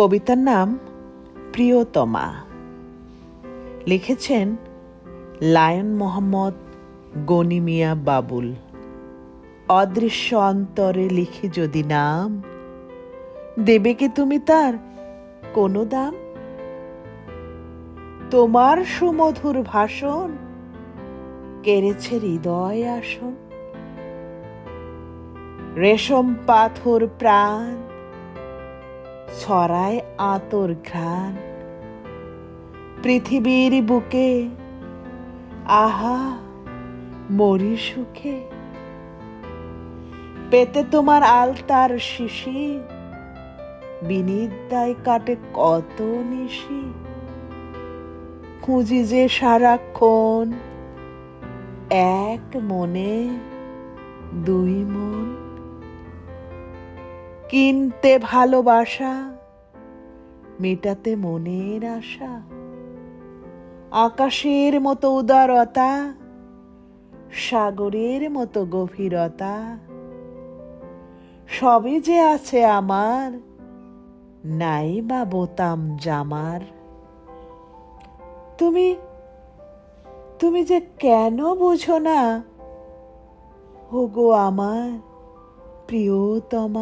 কবিতার নাম প্রিয়তমা। লিখেছেন লায়ন মোহাম্মদ গনি মিয়া বাবুল। অদৃশ্য অন্তরে লিখি যদি নাম, দেবে কি তুমি তার কোনো দাম? তোমার সুমধুর ভাষণ কেড়েছে হৃদয় আসন। রেশম পাথর প্রাণ ছড়ায় আতর ঘ্রাণ। পৃথিবীর বুকে, আহা, মরি সুখে। পেতে তোমার আলতার শিশি, বিনিদ্যায় কাটে কত নিশি। খুঁজি যে সারাক্ষণ, এক মনে, দুই মন। কিনতে ভালোবাসা, মেটাতে মনের আশা, আকাশের মতো উদারতা, সাগরের মতো গভীরতা, সবই যে আছে আমার, নাই বা বোতাম জামার। তুমি তুমি যে কেন বুঝো না? ওগো আমার প্রিয়তমা।